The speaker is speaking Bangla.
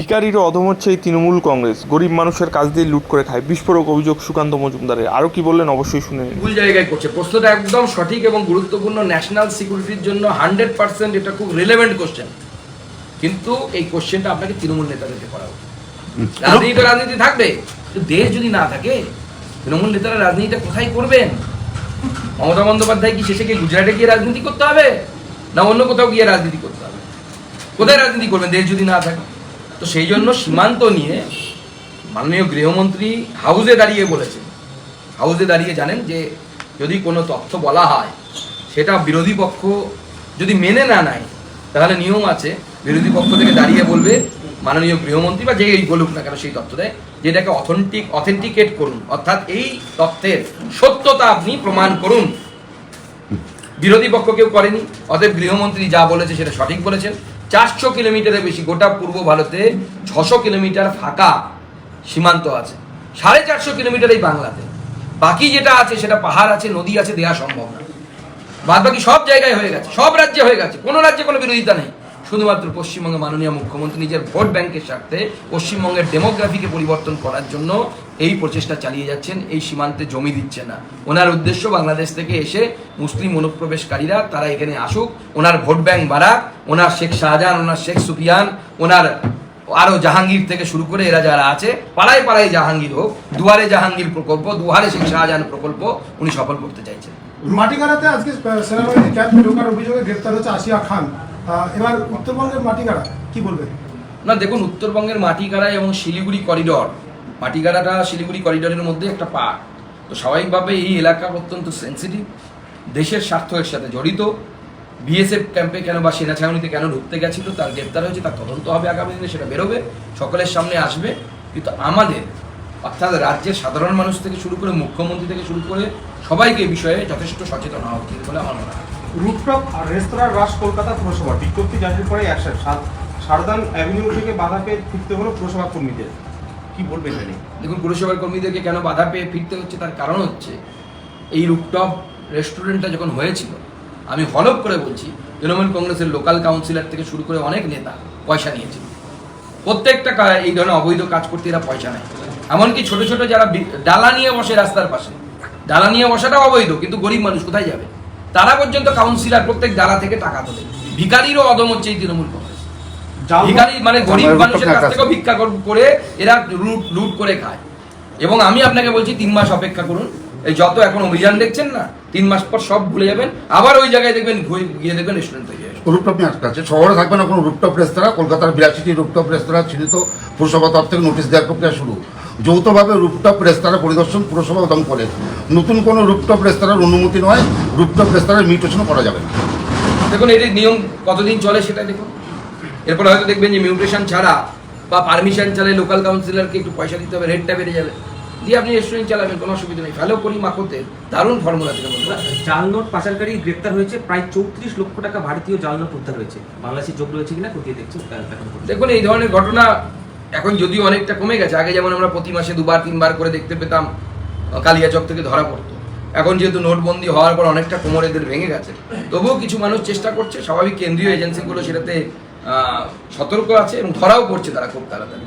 ভিকারিরও অধম হচ্ছে এই তৃণমূল কংগ্রেস। গরিব মানুষের কাজ দিয়ে লুট করে খায়। বিস্ফোরক অভিযোগ সুকান্ত মজুমদারের। আরও কি বললেন অবশ্যই শুনে ভুল জায়গায় করছে। প্রশ্নটা একদম সঠিক এবং গুরুত্বপূর্ণ ন্যাশনাল সিকিউরিটির জন্য হান্ড্রেড পার্সেন্ট এটা খুব রিলেভেন্ট কোশ্চেন কিন্তু এই কোশ্চেনটা আপনাকে তৃণমূল নেতাদেরকে করা উচিত। রাজনীতি তো রাজনীতি থাকবে। দেশ যদি না থাকে তৃণমূল নেতারা রাজনীতিটা কোথায় করবেন? মমতা বন্দ্যোপাধ্যায় কি শেষে গিয়ে গুজরাটে গিয়ে রাজনীতি করতে হবে? না অন্য কোথাও গিয়ে রাজনীতি করতে হবে? কোথায় রাজনীতি করবেন? দেশ যদি না থাকে। তো সেই জন্য সীমান্ত নিয়ে মাননীয় গৃহমন্ত্রী হাউসে দাঁড়িয়ে বলেছেন। হাউসে দাঁড়িয়ে জানেন যে যদি কোনো তথ্য বলা হয়, সেটা বিরোধী পক্ষ যদি মেনে না নেয়, তাহলে নিয়ম আছে, বিরোধী পক্ষ থেকে দাঁড়িয়ে বলবে, মাননীয় গৃহমন্ত্রী বা যেই বলুক না কেন সেই তথ্য দেয়, যেটাকে অথেন্টিক অথেন্টিকেট করুন। অর্থাৎ এই তথ্যের সত্যতা আপনি প্রমাণ করুন। বিরোধী পক্ষ কেউ করেনি, অতএব গৃহমন্ত্রী যা বলেছে সেটা সঠিক বলেছেন। চারশো কিলোমিটারের বেশি, গোটা পূর্ব ভারতে ছশো কিলোমিটার ফাঁকা সীমান্ত আছে। সাড়ে চারশো কিলোমিটার এই বাংলাতে। বাকি যেটা আছে, সেটা পাহাড় আছে, নদী আছে দেওয়া সম্ভব না। বাদ বাকি সব জায়গায় হয়ে গেছে, সব রাজ্যে হয়ে গেছে, কোনো রাজ্যে কোনো বিরোধিতা নেই। শুধুমাত্র পশ্চিমবঙ্গের মাননীয় মুখ্যমন্ত্রী নিজের ভোট ব্যাংকের স্বার্থে পশ্চিমবঙ্গের ডেমোগ্রাফিকে পরিবর্তন করার জন্য এই প্রচেষ্টা চালিয়ে যাচ্ছেন, এই সীমান্তে জমি দিচ্ছে না। ওনার উদ্দেশ্য বাংলাদেশ থেকে এসে মুসলিম অনুপ্রবেশকারীরা তারা এখানে আসুক, ওনার ভোট ব্যাংক বাড়াক, ওনার শেখ শাহজাহান, ওনার শেখ সুফিয়ান, ওনার আরও জাহাঙ্গীর থেকে শুরু করে এরা যারা আছে, পাড়ায় পাড়ায় জাহাঙ্গীর হোক, দুয়ারে জাহাঙ্গীর প্রকল্প, দুয়ারে শেখ শাহজাহান প্রকল্প উনি সফল করতে চাইছেন। মাটিগাড়াতে আজকে সেনাবাহিনী ক্যাম্পে ঢোকার অভিযোগে গ্রেপ্তার হচ্ছে আসিয়া খান। এবার উত্তরবঙ্গের মাটিগাড়া, কি বলবেন না, দেখুন, উত্তরবঙ্গের মাটিগাড়া এবং শিলিগুড়ি করিডর। মাটিগাড়াটা শিলিগুড়ি করিডরের মধ্যে একটা পার্ক। তো স্বাভাবিকভাবে এই এলাকা অত্যন্ত সেন্সিটিভ দেশের স্বার্থের সাথে জড়িত। বিএসএফ ক্যাম্পে কেন বা সেনা ছাউনিতে কেন ঢুকতে গেছিল তার গ্রেপ্তার হয়েছে, তার তদন্ত হবে আগামী দিনে, সেটা বেরোবে, সকলের সামনে আসবে। কিন্তু আমাদের, অর্থাৎ রাজ্যের সাধারণ মানুষ থেকে শুরু করে, মুখ্যমন্ত্রী থেকে শুরু করে সবাইকে এই বিষয়ে যথেষ্ট সচেতন হওয়া উচিত বলে আমার মনে হয়। রুটটপ আর রেস্তোরাঁর রাস কলকাতা পুরসভা। বিজ্ঞপ্তি জারির পরে অ্যাকশন সারদান অ্যাভিনিউ থেকে বাধা পেয়ে ফিরতে হলো পুরসভা কর্মীদের। কি বলবেন এটা নিয়ে? দেখুন, পুরসভার কর্মীদেরকে কেন বাধা পেয়ে ফিরতে হচ্ছে তার কারণ হচ্ছে, এই রুপটপ রেস্টুরেন্টটা যখন হয়েছিল, আমি হলপ করে বলছি, তৃণমূল কংগ্রেসের লোকাল কাউন্সিলর থেকে শুরু করে অনেক নেতা পয়সা নিয়েছিল। প্রত্যেকটা এই ধরনের অবৈধ কাজ করতে এরা পয়সা নেয়। এমনকি ছোট ছোট যারা ডালা নিয়ে বসে রাস্তার পাশে, ডালা নিয়ে বসাটাও অবৈধ, কিন্তু গরিব মানুষ কোথায় যাবে? তারা পর্যন্ত কাউন্সিলর প্রত্যেক ডালা থেকে টাকা তোলে। ভিকারিরও অদম হচ্ছে এই তৃণমূল কংগ্রেস। জাল মানে গরিব মানুষের কাছ থেকেও ভিক্ষা করে এরা লুট লুট করে খায়। এবং আমি আপনাকে বলছি তিন মাস অপেক্ষা করুন। এই যত এখন অভিযান দেখছেন না তিন মাস পর সব ভুলে যাবেন। আবার ওই জায়গায় দেখবেন গিয়ে দেখবেন রেস্টুরেন্ট তৈরি রুপটপ নিয়ে আটকা আছে। শহরে থাকবে না কোনো রুপটপ রেস্তোরাঁ কলকাতার বিরাশিটি রুপটপ রেস্তোরাঁ চিহ্নিত পুরসভা তরফ থেকে নোটিশ দেওয়ার প্রক্রিয়া শুরু। যৌথভাবে রুপটপ রেস্তোরাঁ পরিদর্শন পুরসভা উদম করে। নতুন কোনো রুপটপ রেস্তোরাঁর অনুমতি নয় রুপটপ রেস্তোরাঁর মিউটেশনও করা যাবে। না দেখুন এর নিয়ম কতদিন চলে সেটা দেখুন। এরপরে হয়তো দেখবেন যে মিউটেশন ছাড়া বা পারমিশন ছাড়া লোকাল কাউন্সিলরকে একটু পয়সা দিতে হবে রেটটা বেড়ে যাবে। দিয়ে আপনি রেস্টুরেন্ট চালাবেন কোনো অসুবিধা নেই। ফেলো করি মাকতে দারুণ ফর্মুলা থেকে বলতে জাল নোট পাচারকারী গ্রেপ্তার হয়েছে প্রায় চৌত্রিশ লক্ষ টাকা ভারতীয় জাল নোট উদ্ধার হয়েছে। বাংলাদেশে যোগ রয়েছে কিনা খতিয়ে পর্যন্ত। দেখুন এই ধরনের ঘটনা এখন যদিও অনেকটা কমে গেছে, আগে যেমন আমরা প্রতি মাসে দুবার, তিনবার করে দেখতে পেতাম কালিয়াচক থেকে ধরা পড়তো। এখন যেহেতু নোটবন্দি হওয়ার পর অনেকটা কোমর এদের ভেঙে গেছে, তবুও কিছু মানুষ চেষ্টা করছে, স্বাভাবিক কেন্দ্রীয় এজেন্সিগুলো সেটাতে সতর্ক আছে এবং ধরাও করছে তারা খুব তাড়াতাড়ি।